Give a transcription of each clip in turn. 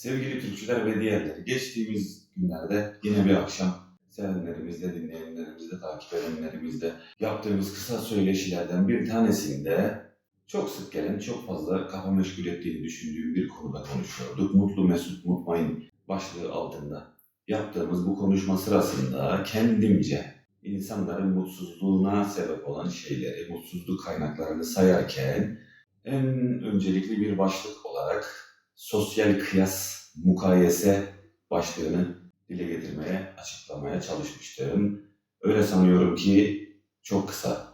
Sevgili Türkçüler ve diğerleri, geçtiğimiz günlerde yine bir akşam sevenlerimizle, dinleyenlerimizle, takip edenlerimizle yaptığımız kısa söyleşilerden bir tanesinde çok sık gelen, çok fazla kafa meşgul ettiğini düşündüğüm bir konuda konuşuyorduk. Mutlu Mesut Mutmain başlığı altında yaptığımız bu konuşma sırasında kendimce insanların mutsuzluğuna sebep olan şeyleri, mutsuzluk kaynaklarını sayarken en öncelikli bir başlık olarak sosyal kıyas, mukayese başlığını dile getirmeye, açıklamaya çalışmıştım. Öyle sanıyorum ki çok kısa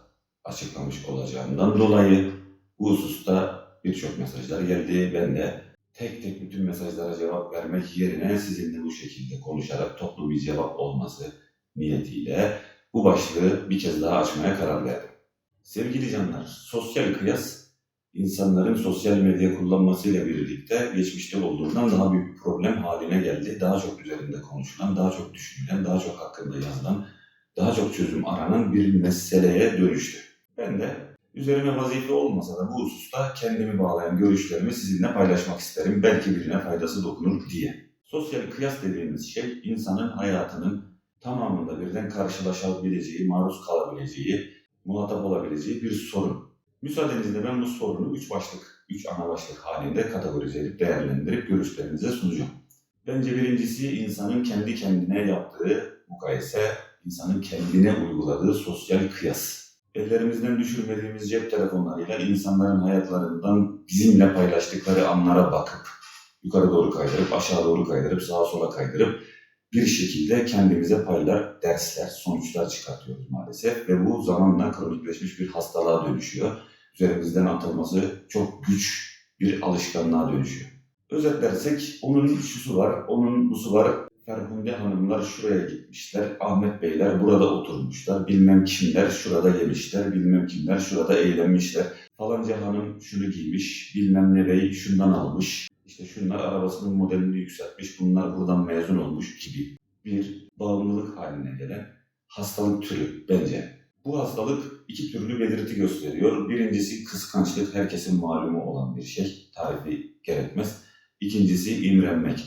açıklamış olacağımdan dolayı bu hususta birçok mesajlar geldi. Ben de tek tek bütün mesajlara cevap vermek yerine sizinle bu şekilde konuşarak toplu bir cevap olması niyetiyle bu başlığı bir kez daha açmaya karar verdim. Sevgili canlar, sosyal kıyas insanların sosyal medya kullanmasıyla birlikte geçmişte olduğundan daha büyük bir problem haline geldi. Daha çok üzerinde konuşulan, daha çok düşünülen, daha çok hakkında yazılan, daha çok çözüm aranan bir meseleye dönüştü. Ben de üzerime vazife olmasa da bu hususta kendimi bağlayan görüşlerimi sizinle paylaşmak isterim. Belki birine faydası dokunur diye. Sosyal kıyas dediğimiz şey insanın hayatının tamamında birden karşılaşabileceği, maruz kalabileceği, muhatap olabileceği bir sorun. Müsaadenizle ben bu sorunu üç başlık, üç ana başlık halinde kategorize edip değerlendirip görüşlerinize sunacağım. Bence birincisi insanın kendi kendine yaptığı mukayese, insanın kendine uyguladığı sosyal kıyas. Ellerimizden düşürmediğimiz cep telefonlarıyla insanların hayatlarından bizimle paylaştıkları anlara bakıp, yukarı doğru kaydırıp, aşağı doğru kaydırıp, sağa sola kaydırıp bir şekilde kendimize paylar, dersler, sonuçlar çıkartıyoruz maalesef ve bu zamanla kronikleşmiş bir hastalığa dönüşüyor. Üzerimizden atılması çok güç bir alışkanlığa dönüşüyor. Özetlersek onun şusu var, onun busu var. Ferhunde hanımlar şuraya gitmişler, Ahmet beyler burada oturmuşlar, bilmem kimler şurada yemişler, bilmem kimler şurada eğlenmişler. Falanca hanım şunu giymiş, bilmem ne bey şundan almış, işte şunlar arabasının modelini yükseltmiş, bunlar buradan mezun olmuş gibi bir bağımlılık haline gelen hastalık türü bence. Bu hastalık iki türlü belirti gösteriyor. Birincisi kıskançlık, herkesin malumu olan bir şey, tarifi gerekmez. İkincisi imrenmek.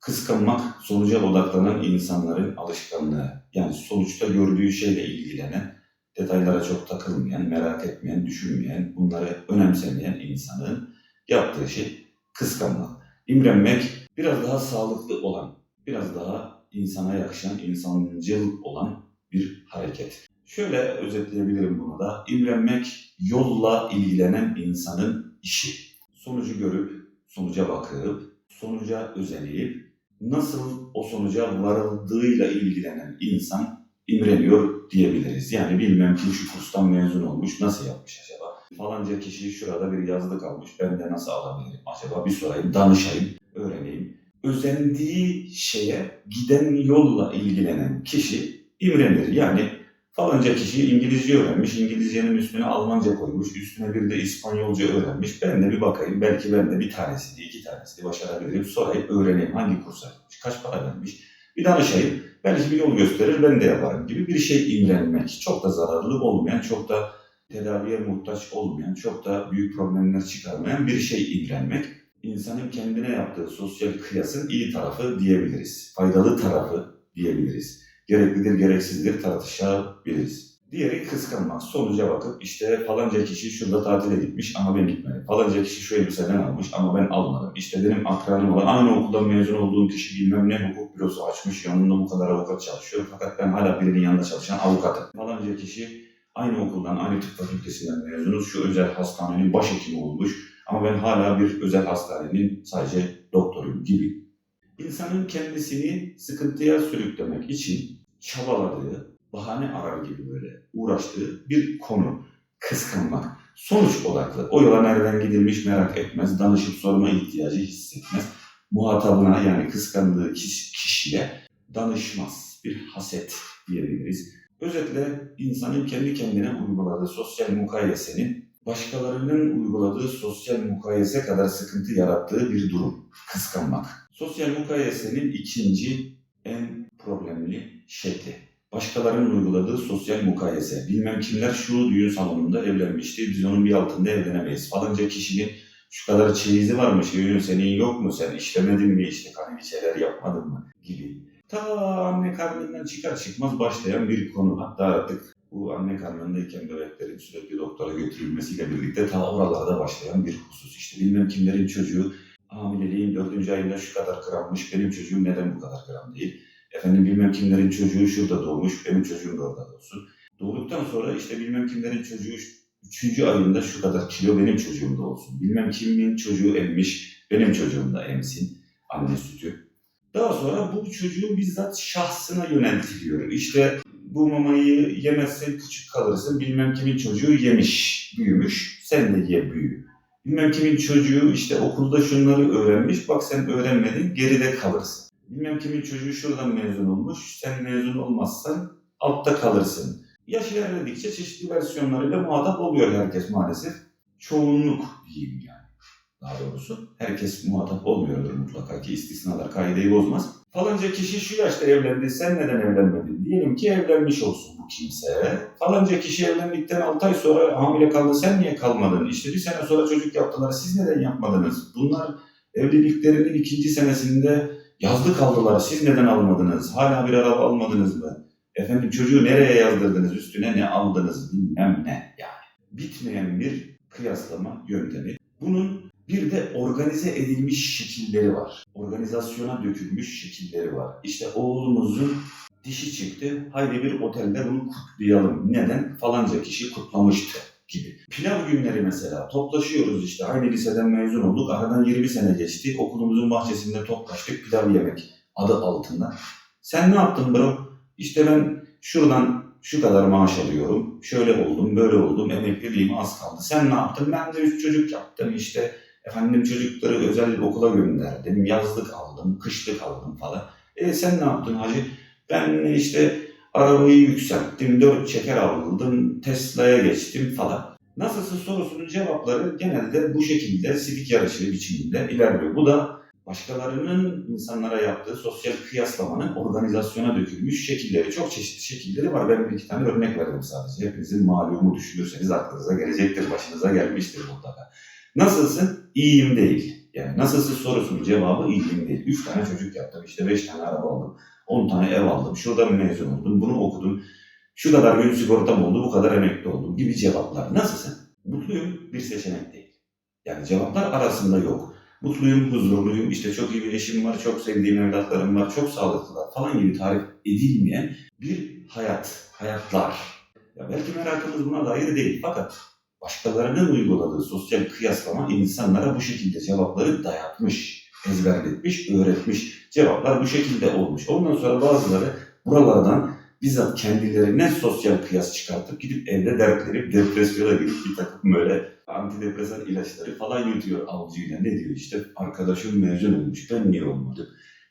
Kıskanmak, sonuca odaklanan insanların alışkanlığı. Yani sonuçta gördüğü şeyle ilgilenen, detaylara çok takılmayan, merak etmeyen, düşünmeyen, bunları önemsemeyen insanın yaptığı şey kıskanmak. İmrenmek biraz daha sağlıklı olan, biraz daha insana yakışan, insancıl olan bir hareket. Şöyle özetleyebilirim bunu da. İmrenmek yolla ilgilenen insanın işi. Sonucu görüp, sonuca bakıp, sonuca özenip, nasıl o sonuca varıldığıyla ilgilenen insan imreniyor diyebiliriz. Yani bilmem kim şu kurstan mezun olmuş, nasıl yapmış acaba? Falanca kişi şurada bir yazlık almış, ben de nasıl alabilirim acaba? Bir sorayım, danışayım, öğreneyim. Özendiği şeye giden yolla ilgilenen kişi imrenir. Yani falanca kişi İngilizce öğrenmiş, İngilizcenin üstüne Almanca koymuş, üstüne bir de İspanyolca öğrenmiş. Ben de bir bakayım, belki ben de bir tanesini, iki tanesini başarabilirim. Sorayım, öğreneyim hangi kursa gitmiş, kaç para vermiş. Bir danışayım, belki bir yol gösterir, ben de yaparım gibi bir şey imrenmek. Çok da zararlı olmayan, çok da tedaviye muhtaç olmayan, çok da büyük problemler çıkarmayan bir şey imrenmek. İnsanın kendine yaptığı sosyal kıyasın iyi tarafı diyebiliriz. Faydalı tarafı diyebiliriz. Gereklidir, gereksizdir tartışabiliriz. Diğeri kıskanmak. Sonuca bakıp işte falanca kişi şurada tatile gitmiş ama ben gitmedim. Falanca kişi şu elbiseden almış ama ben almadım. İşte benim akranım olan aynı okuldan mezun olduğum kişi bilmem ne hukuk bürosu açmış. Yanında bu kadar avukat çalışıyor. Fakat ben hala birinin yanında çalışan avukatım. Falanca kişi aynı okuldan, aynı tıp fakültesinden mezunuz. Şu özel hastanenin başhekimi olmuş. Ama ben hala bir özel hastanenin sadece doktoruyum gibi. İnsanın kendisini sıkıntıya sürüklemek için çabaladığı, bahane arar gibi böyle uğraştığı bir konu. Kıskanmak. Sonuç odaklı. O yola nereden gidilmiş merak etmez. Danışıp sorma ihtiyacı hissetmez. Muhatabına yani kıskandığı kişiye danışmaz. Bir haset diyebiliriz. Özetle insanın kendi kendine uyguladığı sosyal mukayesenin başkalarının uyguladığı sosyal mukayese kadar sıkıntı yarattığı bir durum. Kıskanmak. Sosyal mukayesenin ikinci en problemli şekli. Başkalarının uyguladığı sosyal mukayese. Bilmem kimler şu düğün salonunda evlenmişti, biz onun bir altında evlenemeyiz. Falanca kişinin Şu kadar çeyizi varmış, ürün senin yok mu, sen işlemedin mi, işte hani bir şeyler yapmadın mı gibi. Ta anne karnından çıkar çıkmaz başlayan bir konu. Hatta artık bu anne karnındayken bebeklerin sürekli doktora götürülmesiyle birlikte ta oralarda başlayan bir husus. İşte bilmem kimlerin çocuğu hamileliğin dördüncü ayında şu kadar grammış, benim çocuğum neden bu kadar gram değil? Efendim bilmem kimlerin çocuğu şurada doğmuş, benim çocuğum da orada doğsun. Doğduktan sonra işte bilmem kimlerin çocuğu üçüncü ayında şu kadar kilo benim çocuğumda olsun. Bilmem kimin çocuğu emmiş, benim çocuğum da emsin anne sütü. Daha sonra bu çocuğun bizzat şahsına yöneltiliyor. İşte bu mamayı yemezsen küçük kalırsın. Bilmem kimin çocuğu yemiş, büyümüş. Sen de ye büyü. Bilmem kimin çocuğu işte okulda şunları öğrenmiş. Bak sen öğrenmedin, geride kalırsın. Bilmem kimin çocuğu şuradan mezun olmuş. Sen mezun olmazsan altta kalırsın. Yaş ilerledikçe çeşitli versiyonlarıyla muhatap oluyor herkes maalesef. Çoğunluk diyeyim yani daha doğrusu. Herkes muhatap olmuyordur mutlaka ki istisnalar kaideyi bozmaz. Falanca kişi şu yaşta evlendi, sen neden evlenmedin? Diyelim ki evlenmiş olsun bu kimse. Falanca kişi evlendikten 6 ay sonra hamile kaldı, sen niye kalmadın? İşte bir sene sonra çocuk yaptılar, siz neden yapmadınız? Bunlar evliliklerinin ikinci senesinde yazlık kaldılar, siz neden almadınız? Hala bir araba almadınız mı? Efendim çocuğu nereye yazdırdınız, üstüne ne aldınız bilmem ne yani. Bitmeyen bir kıyaslama yöntemi. Bunun bir de organize edilmiş şekilleri var. Organizasyona dökülmüş şekilleri var. İşte oğlumuzun dişi çıktı. Haydi bir otelde bunu kutlayalım. Neden? Falanca kişi kutlamıştı gibi. Pilav günleri mesela. Toplaşıyoruz işte. Aynı liseden mezun olduk. Aradan 20 sene geçti. Okulumuzun bahçesinde toplaştık. Pilav yemek adı altında. Sen ne yaptın bro? İşte ben şuradan şu kadar maaş alıyorum. Şöyle oldum, böyle oldum. Emekliliğim az kaldı. Sen ne yaptın? Ben de üç çocuk yaptım işte. Efendim çocukları özel okula gönderdim. Yazlık aldım, kışlık aldım falan. E sen ne yaptın hacı? Ben işte arabayı yükselttim, dört çeker aldım, Tesla'ya geçtim falan. Nasılsın sorusunun cevapları genelde bu şekilde sidik yarışı biçiminde ilerliyor. Bu da başkalarının insanlara yaptığı sosyal kıyaslamanın organizasyona dökülmüş şekilleri. Çok çeşitli şekilleri var. Ben bir iki tane örnek verdim sadece. Hepinizin malumu düşünürseniz aklınıza gelecektir, başınıza gelmiştir mutlaka. Nasılsın? İyiyim değil. Yani nasılsın sorusunun cevabı iyiyim değil. Üç tane çocuk yaptım, işte beş tane araba aldım, on tane ev aldım, şuradan mezun oldum, bunu okudum, şu kadar gün sigortam oldu, bu kadar emekli oldum gibi cevaplar. Nasılsın? Mutluyum bir seçenek değil. Yani cevaplar arasında yok. Mutluyum, huzurluyum, işte çok iyi bir eşim var, çok sevdiğim evlatlarım var, çok sağlıklılar falan gibi tarif edilmeyen bir hayat, hayatlar. Ya belki merakımız buna dair değil fakat başkalarının uyguladığı sosyal kıyaslama insanlara bu şekilde cevapları dayatmış, ezberletmiş, öğretmiş. Cevaplar bu şekilde olmuş. Ondan sonra bazıları buralardan bizzat kendilerine sosyal kıyas çıkartıp gidip evde dertlenip depresyona girip bir takım böyle antidepresan ilaçları falan yutuyor avcıyla. Ne diyor işte arkadaşım mezun olmuş ben niye olmadım?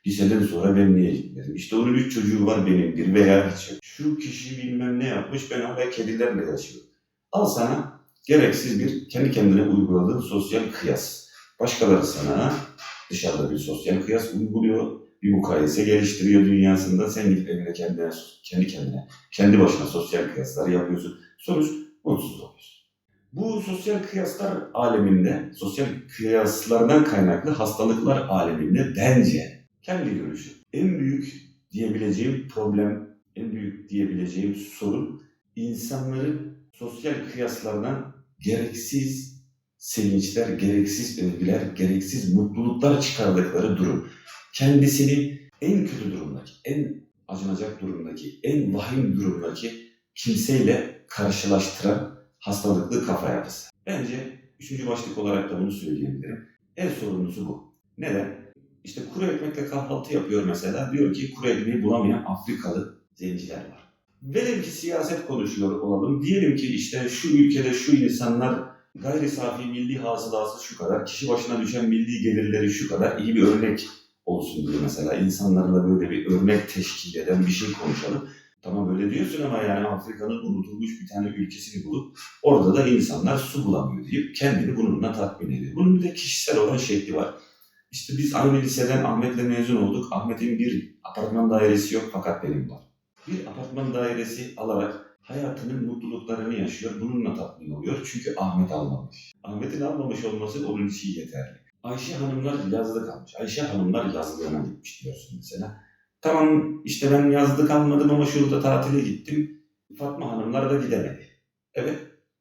Liseden sonra ben niye gitmedim? İşte onun üç çocuğu var benim bir veya hiç. Şu kişi bilmem ne yapmış ben hala kedilerle yaşıyorum. Al sana gereksiz bir kendi kendine uyguladığın sosyal kıyas. Başkaları sana dışarıda bir sosyal kıyas uyguluyor. Bir mukayese geliştiriyor dünyasında. Sen gidip evine kendine, kendi kendine, kendi başına sosyal kıyaslar yapıyorsun. Sonuç mutsuz oluyorsun. Bu sosyal kıyaslar aleminde, sosyal kıyaslardan kaynaklı hastalıklar aleminde bence kendi görüşüm en büyük diyebileceğim problem, en büyük diyebileceğim sorun insanların sosyal kıyaslardan gereksiz sevinçler, gereksiz övgüler, gereksiz mutluluklar çıkardıkları durum. Kendisini en kötü durumdaki, en acınacak durumdaki, en vahim durumdaki kimseyle karşılaştıran hastalıklı kafa yapısı. Bence üçüncü başlık olarak da bunu söyleyebilirim. En sorumlusu bu. Neden? İşte kuru ekmekle kahvaltı yapıyor mesela. Diyor ki kuru ekmeği bulamayan Afrikalı zenciler var. Velev ki siyaset konuşuyor olalım. Diyelim ki işte şu ülkede şu insanlar gayri safi milli hasılası şu kadar, kişi başına düşen milli gelirleri şu kadar iyi bir örnek olsun diye mesela insanlarla böyle bir örnek teşkil eden bir şey konuşalım. Tamam öyle diyorsun ama yani Afrika'nın unutulmuş bir tane ülkesini bulup orada da insanlar su bulamıyor deyip kendini bununla tatmin ediyor. Bunun bir de kişisel olan şekli var. İşte biz aynı liseden Ahmet'le mezun olduk. Ahmet'in bir apartman dairesi yok fakat benim var. Bir apartman dairesi alarak hayatının mutluluklarını yaşıyor. Bununla tatmin oluyor. Çünkü Ahmet almamış. Ahmet'in almamış olması onun için yeterli. Ayşe hanımlar yazlık almış. Ayşe hanımlar yazlığına gitmiş diyorsun mesela. Tamam işte ben yazlık almadım ama şurada tatile gittim. Fatma hanımlar da gidemedi. Evet.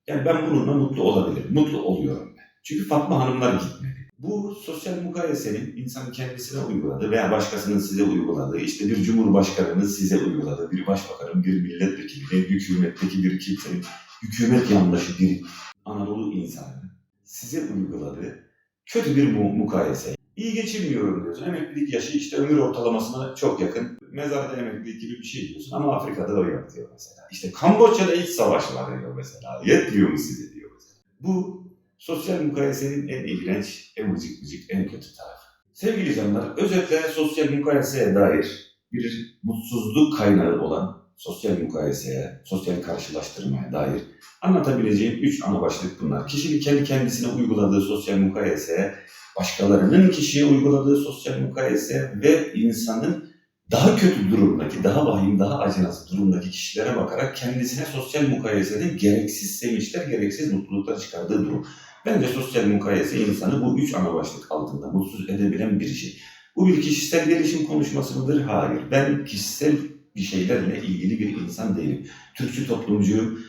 Yani ben bununla mutlu olabilirim. Mutlu oluyorum ben. Çünkü Fatma hanımlar gitmedi. Bu sosyal mukayesenin insanın kendisine uyguladığı veya başkasının size uyguladığı, işte bir cumhurbaşkanının size uyguladığı, bir başbakanın, bir milletvekilinin, hükümetteki bir kimsenin, hükümet yandaşı bir Anadolu insanının size uyguladığı kötü bir mu- mukayese. İyi geçinmiyorum diyorsun. Emeklilik yaşı işte ömür ortalamasına çok yakın. Mezarda emeklilik gibi bir şey diyorsun ama Afrika'da o yok diyor mesela. İşte Kamboçya'da iç savaş var diyor mesela. Yetmiyor mu size diyor mesela. Bu sosyal mukayesenin en iğrenç, en vıcık vıcık, en kötü tarafı. Sevgili canlar, özetle sosyal mukayeseye dair bir mutsuzluk kaynağı olan sosyal mukayeseye, sosyal karşılaştırmaya dair anlatabileceğim üç ana başlık bunlar. Kişinin kendi kendisine uyguladığı sosyal mukayeseye, başkalarının kişiye uyguladığı sosyal mukayese ve insanın daha kötü durumdaki, daha vahim, daha acınası durumdaki kişilere bakarak kendisine sosyal mukayesede gereksiz sevinçler, gereksiz mutluluklar çıkardığı durum. Bence sosyal mukayese insanı bu üç ana başlık altında mutsuz edebilen bir şey. Bu bir kişisel gelişim konuşması mıdır? Hayır. Ben kişisel bir şeylerle ilgili bir insan değilim. Türkçü toplumcuyum.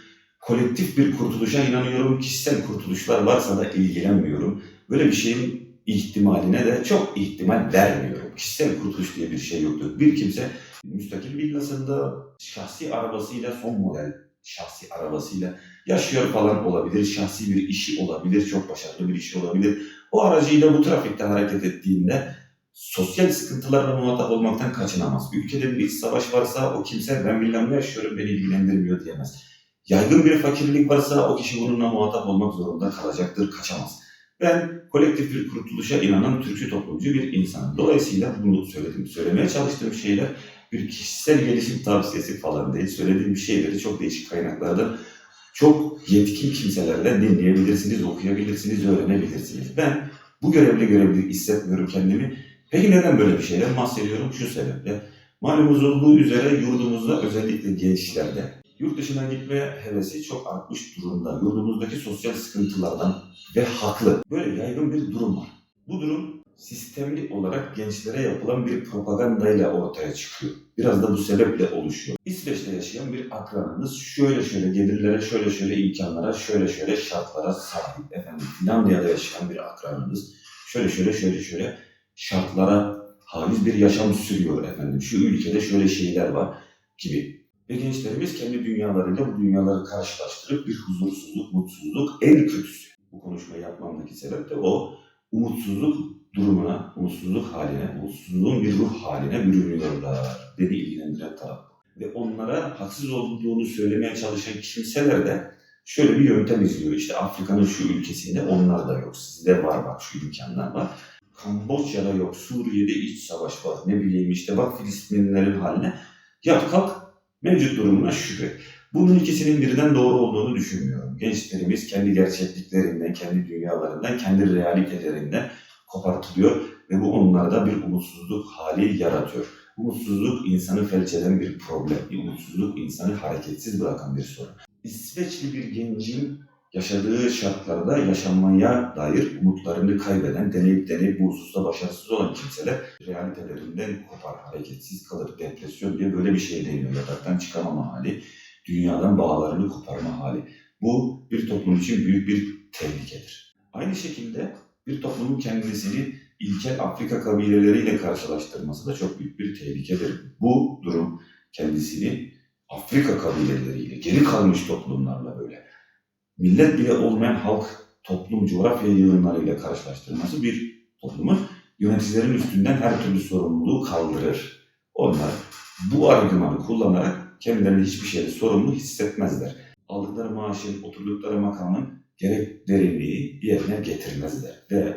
Kolektif bir kurtuluşa inanıyorum. Kişisel kurtuluşlar varsa da ilgilenmiyorum. Böyle bir şeyin ihtimaline de çok ihtimal vermiyorum. Kişisel kurtuluş diye bir şey yoktur. Bir kimse müstakil villasında şahsi arabasıyla son model şahsi arabasıyla yaşıyor falan olabilir. Şahsi bir işi olabilir. Çok başarılı bir işi olabilir. O aracıyla bu trafikte hareket ettiğinde sosyal sıkıntılarla muhatap olmaktan kaçınamaz. Ülkede bir iç savaş varsa o kimse ben villamda yaşıyorum beni ilgilendirmiyor diyemez. Yaygın bir fakirlik varsa o kişi bununla muhatap olmak zorunda kalacaktır, kaçamaz. Ben kolektif bir kurtuluşa inanan Türkçü toplumcu bir insanım. Dolayısıyla bunu söyledim. Söylemeye çalıştığım şeyler bir kişisel gelişim tavsiyesi falan değil. Söylediğim şeyleri çok değişik kaynaklardan çok yetkin kimselerden dinleyebilirsiniz, okuyabilirsiniz, öğrenebilirsiniz. Ben bu görevle görevli hissetmiyorum kendimi. Peki neden böyle bir şeyden bahsediyorum? Şu sebeple. Malumunuz olduğu üzere yurdumuzda özellikle gençlerde yurt dışına gitme hevesi çok artmış durumda. Yurdumuzdaki sosyal sıkıntılardan ve haklı. Böyle yaygın bir durum var. Bu durum sistemli olarak gençlere yapılan bir propagandayla ortaya çıkıyor. Biraz da bu sebeple oluşuyor. İsveç'te yaşayan bir akranınız şöyle şöyle gelirlere, şöyle şöyle imkanlara, şöyle şöyle şartlara sahip. Efendim Finlandiya'da yaşayan bir akranınız şöyle şöyle şöyle şöyle şartlara haiz bir yaşam sürüyor efendim. Şu ülkede şöyle şeyler var gibi. Ve gençlerimiz kendi dünyalarıyla bu dünyaları karşılaştırıp bir huzursuzluk, mutsuzluk en kötüsü. Bu konuşmayı yapmamdaki sebep de o umutsuzluk durumuna, umutsuzluk haline, umutsuzluğun bir ruh haline bürünüyorlar. Beni ilgilendiren taraf. Ve onlara haksız olduğunu söylemeye çalışan kimseler de şöyle bir yöntem izliyor. İşte Afrika'nın şu ülkesinde onlar da yok. Sizde var bak şu imkanlar var. Kamboçya'da yok. Suriye'de iç savaş var. Ne bileyim işte bak Filistinlilerin haline. Yat kalk mevcut durumuna şükret. Bunun ikisinin birden doğru olduğunu düşünmüyorum. Gençlerimiz kendi gerçekliklerinden, kendi dünyalarından, kendi realitelerinden kopartılıyor ve bu onlarda bir umutsuzluk hali yaratıyor. Umutsuzluk insanı felç eden bir problem. Umutsuzluk insanı hareketsiz bırakan bir sorun. İsveçli bir gencin yaşadığı şartlarda yaşanmaya dair umutlarını kaybeden, deneyip deneyip bu hususta başarısız olan kimseler realitelerinden kopar, hareketsiz kalır, depresyon diye böyle bir şey deniyor. Yataktan çıkamama hali, dünyadan bağlarını koparma hali. Bu bir toplum için büyük bir tehlikedir. Aynı şekilde bir toplumun kendisini ilkel Afrika kabileleriyle karşılaştırması da çok büyük bir tehlikedir. Bu durum kendisini Afrika kabileleriyle, geri kalmış toplumlarla böyle millet bile olmayan halk, toplum, coğrafya yığınlarıyla karşılaştırması bir toplumun yöneticilerin üstünden her türlü sorumluluğu kaldırır. Onlar bu argümanı kullanarak kendilerini hiçbir şeyde sorumlu hissetmezler. Aldıkları maaşın, oturdukları makamın gerek derinliği yerine getirmezler. Ve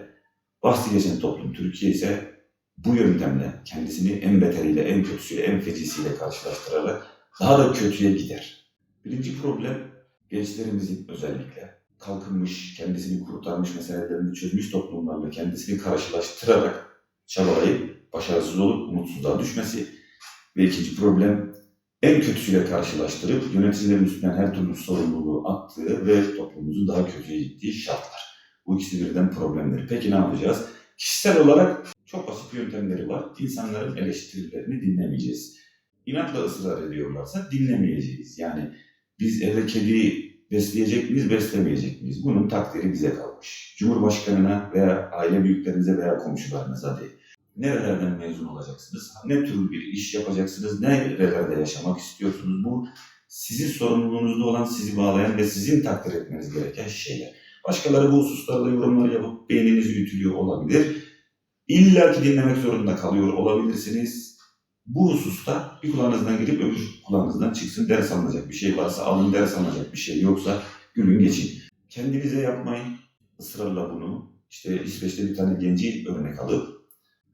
bahsi geçen toplum Türkiye ise bu yöntemle kendisini en beteriyle, en kötüsüyle, en fecisiyle karşılaştırarak daha da kötüye gider. Birinci problem gençlerimizin özellikle kalkınmış, kendisini kurtarmış meselelerini çözmüş toplumlarla kendisini karşılaştırarak çabalayıp başarısız olup umutsuzluğa düşmesi. Ve ikinci problem en kötüsüyle karşılaştırıp yöneticilerin üstünden her türlü sorumluluğu attığı ve toplumumuzun daha kötüye gittiği şartlar. Bu ikisi birden problemleri. Peki ne yapacağız? Kişisel olarak çok basit yöntemleri var. İnsanların eleştirilerini dinlemeyeceğiz. İnatla ısrar ediyorlarsa dinlemeyeceğiz. Yani biz evde kedi besleyecek miyiz, beslemeyecek miyiz? Bunun takdiri bize kalmış. Cumhurbaşkanına veya aile büyüklerinize veya komşularınıza değil. Nerelerden mezun olacaksınız? Ne tür bir iş yapacaksınız? Nerelerde yaşamak istiyorsunuz? Bu sizin sorumluluğunuzda olan, sizi bağlayan ve sizin takdir etmeniz gereken şeyler. Başkaları bu hususlarda yorumlar yapıp beyninizi ütülüyor olabilir. İlla ki dinlemek zorunda kalıyor olabilirsiniz. Bu hususta bir kulağınızdan girip öbür kulağınızdan çıksın. Ders alınacak bir şey varsa alın, ders alınacak bir şey yoksa gülün geçin. Kendinize yapmayın. ısrarla bunu. İşte İsveç'te bir tane genci örnek alıp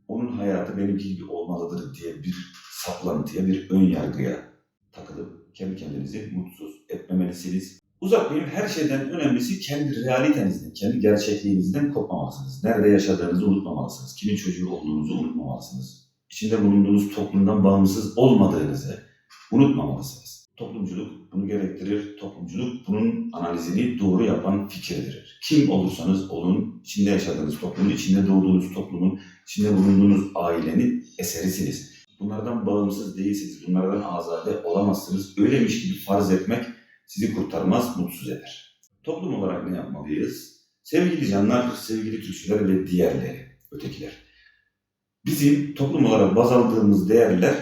onun hayatı benimki gibi olmalıdır diye bir saplantıya, bir ön yargıya takılıp kendi kendinizi mutsuz etmemelisiniz. Uzaklayın her şeyden önemlisi kendi realitenizden, kendi gerçekliğinizden kopmamalısınız. Nerede yaşadığınızı unutmamalısınız. Kimin çocuğu olduğunuzu unutmamalısınız. İçinde bulunduğunuz toplumdan bağımsız olmadığınızı unutmamalısınız. Toplumculuk bunu gerektirir. Toplumculuk bunun analizini doğru yapan fikirdir. Kim olursanız olun, içinde yaşadığınız toplumun, içinde doğduğunuz toplumun, içinde bulunduğunuz ailenin eserisiniz. Bunlardan bağımsız değilsiniz. Bunlardan azade olamazsınız. Öyleymiş gibi farz etmek sizi kurtarmaz, mutsuz eder. Toplum olarak ne yapmalıyız? Sevgili canlar, sevgili Türkçüler ve diğerleri, ötekiler. Bizim toplum olarak baz aldığımız değerler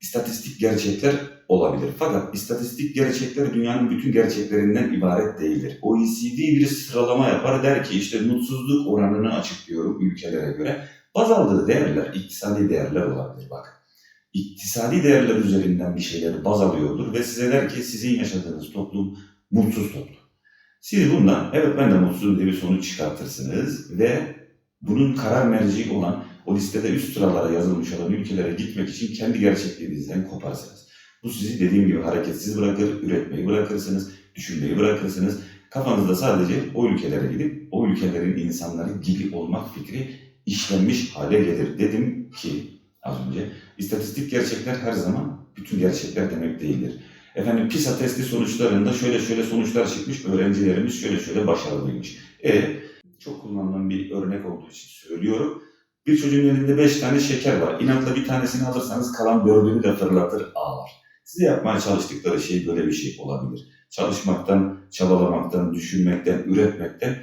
istatistik gerçekler olabilir. Fakat istatistik gerçekler dünyanın bütün gerçeklerinden ibaret değildir. OECD bir sıralama yapar der ki işte mutsuzluk oranını açıklıyorum ülkelere göre. Baz aldığı değerler iktisadi değerler olabilir bak. İktisadi değerler üzerinden bir şeyleri baz alıyordur ve size der ki sizin yaşadığınız toplum mutsuz toplum. Siz bundan evet ben de mutsuzum diye bir sonuç çıkartırsınız ve bunun karar merci olan o listede üst sıralara yazılmış olan ülkelere gitmek için kendi gerçekliğinizden koparsınız. Bu sizi dediğim gibi hareketsiz bırakır, üretmeyi bırakırsınız, düşünmeyi bırakırsınız. Kafanızda sadece o ülkelere gidip o ülkelerin insanları gibi olmak fikri işlenmiş hale gelir. Dedim ki az önce istatistik gerçekler her zaman bütün gerçekler demek değildir. Efendim PISA testi sonuçlarında şöyle şöyle sonuçlar çıkmış, öğrencilerimiz şöyle şöyle başarılıymış. E çok kullanılan bir örnek olduğu için söylüyorum. Bir çocuğun elinde beş tane şeker var. İnatla bir tanesini alırsanız kalan dördünü de fırlatır ağlar. Size yapmaya çalıştıkları şey böyle bir şey olabilir. Çalışmaktan, çabalamaktan, düşünmekten, üretmekten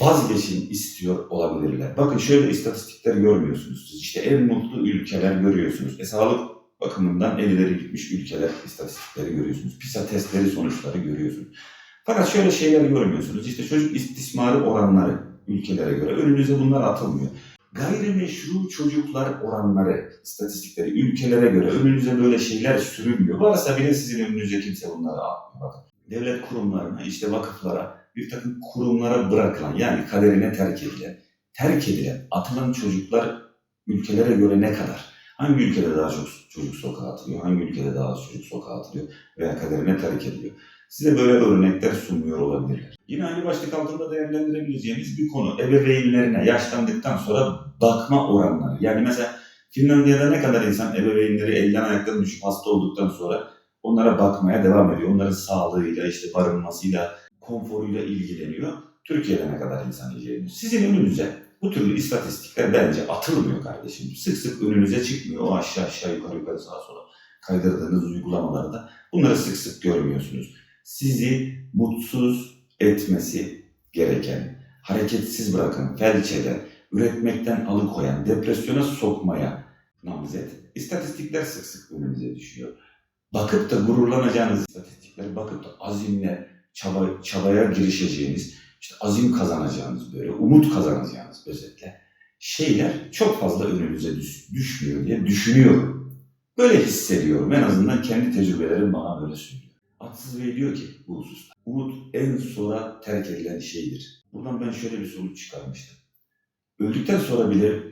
vazgeçin istiyor olabilirler. Bakın şöyle istatistikler görmüyorsunuz siz. İşte en mutlu ülkeler görüyorsunuz. E sağlık bakımından en ileri gitmiş ülkeler istatistikleri görüyorsunuz. PISA testleri sonuçları görüyorsunuz. Fakat şöyle şeyler görmüyorsunuz. İşte çocuk istismarı oranları ülkelere göre önünüze bunlar atılmıyor. Gayrimeşru çocuklar oranları, istatistikleri ülkelere göre önünüze böyle şeyler sürülmüyor. Varsa bile sizin önünüze kimse bunları atmıyor. Devlet kurumlarına, işte vakıflara, bir takım kurumlara bırakılan yani kaderine terk edilen, terk edilen, atılan çocuklar ülkelere göre ne kadar? Hangi ülkede daha çok çocuk sokağa atılıyor? Hangi ülkede daha az çocuk sokağa atılıyor? Veya kaderine terk ediliyor? Size böyle örnekler sunmuyor olabilirler. Yine aynı başlık altında değerlendirebileceğimiz bir konu. Ebeveynlerine yaşlandıktan sonra bakma oranları. Yani mesela Finlandiya'da ne kadar insan ebeveynleri elden ayaktan düşüp hasta olduktan sonra onlara bakmaya devam ediyor. Onların sağlığıyla, işte barınmasıyla, konforuyla ilgileniyor. Türkiye'de ne kadar insan ilgileniyor. Sizin önünüze bu türlü istatistikler bence atılmıyor kardeşim. Sık sık önünüze çıkmıyor. O aşağı aşağı yukarı yukarı sağa sola kaydırdığınız uygulamalarda bunları sık sık görmüyorsunuz. Sizi mutsuz etmesi gereken, hareketsiz bırakan, felç eden, üretmekten alıkoyan, depresyona sokmaya namzet istatistikler sık sık önümüze düşüyor. Bakıp da gururlanacağınız istatistikler, bakıp da azimle, çaba, çabaya girişeceğiniz, işte azim kazanacağınız böyle, umut kazanacağınız özetle şeyler çok fazla önünüze düş, düşmüyor diye düşünüyorum. Böyle hissediyorum. En azından kendi tecrübelerim bana böyle söylüyor. Atsız Bey diyor ki bu hususta. Umut en sonra terk edilen şeydir. Buradan ben şöyle bir sonuç çıkarmıştım. Öldükten sonra bile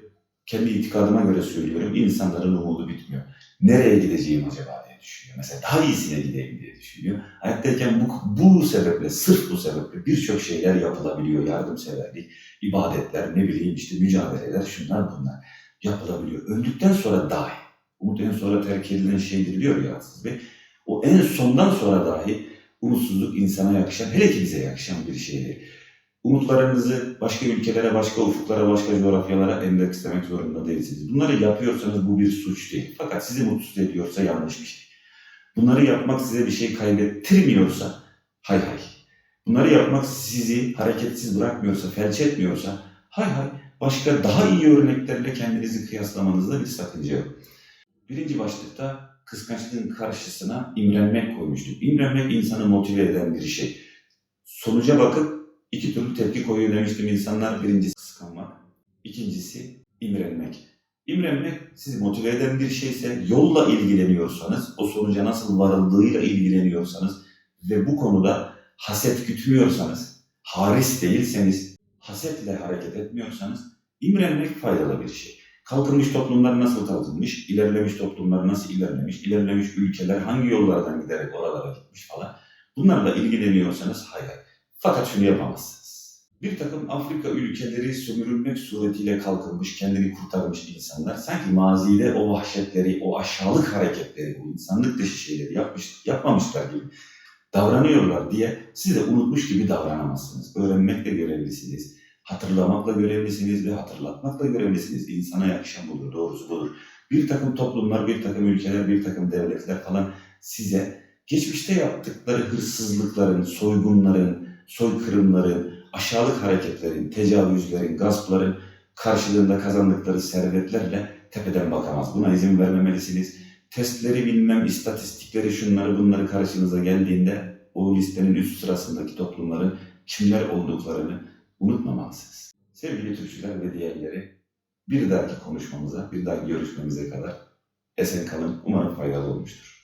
kendi itikadıma göre söylüyorum insanların umudu bitmiyor. Nereye gideceğim acaba diye düşünüyor. Mesela daha iyisine gideyim diye düşünüyor. Hayattayken bu, bu sebeple, sırf bu sebeple birçok şeyler yapılabiliyor. Yardımseverlik, ibadetler, ne bileyim işte mücadeleler, şunlar bunlar yapılabiliyor. Öldükten sonra dahi. Umut en sonra terk edilen şeydir diyor ya Atsız Bey. O en sondan sonra dahi umutsuzluk insana yakışan, hele ki bize yakışan bir şey değil. Umutlarınızı başka ülkelere, başka ufuklara, başka coğrafyalara endekslemek zorunda değilsiniz. Bunları yapıyorsanız bu bir suç değil. Fakat sizi mutsuz ediyorsa yanlış bir şey. Bunları yapmak size bir şey kaybettirmiyorsa hay hay. Bunları yapmak sizi hareketsiz bırakmıyorsa, felç etmiyorsa hay hay. Başka daha iyi örneklerle kendinizi kıyaslamanızda bir sakınca yok. Birinci başlıkta kıskançlığın karşısına imrenmek koymuştuk. İmrenmek insanı motive eden bir şey. Sonuca bakıp iki türlü tepki koyuyor demiştim insanlar. Birincisi kıskanmak, ikincisi imrenmek. İmrenmek sizi motive eden bir şeyse, yolla ilgileniyorsanız, o sonuca nasıl varıldığıyla ilgileniyorsanız ve bu konuda haset gütmüyorsanız, haris değilseniz, hasetle hareket etmiyorsanız imrenmek faydalı bir şey. Kalkınmış toplumlar nasıl kalkınmış, ilerlemiş toplumlar nasıl ilerlemiş, ilerlemiş ülkeler hangi yollardan giderek oralara gitmiş falan. Bunlarla ilgileniyorsanız hayır. Fakat şunu yapamazsınız. Bir takım Afrika ülkeleri sömürülmek suretiyle kalkınmış, kendini kurtarmış insanlar sanki mazide o vahşetleri, o aşağılık hareketleri, bu insanlık dışı şeyleri yapmış, yapmamışlar gibi davranıyorlar diye siz de unutmuş gibi davranamazsınız. Öğrenmekle görevlisiniz, hatırlamakla görevlisiniz ve hatırlatmakla görevlisiniz. İnsana yakışan budur, doğrusu budur. Bir takım toplumlar, bir takım ülkeler, bir takım devletler falan size geçmişte yaptıkları hırsızlıkların, soygunların, soykırımların, aşağılık hareketlerin, tecavüzlerin, gaspların karşılığında kazandıkları servetlerle tepeden bakamaz. Buna izin vermemelisiniz. Testleri bilmem, istatistikleri, şunları bunları karşınıza geldiğinde o listenin üst sırasındaki toplumların kimler olduklarını unutmamalısınız. Sevgili Türkçüler ve diğerleri bir dahaki konuşmamıza, bir dahaki görüşmemize kadar esen kalın. Umarım faydalı olmuştur.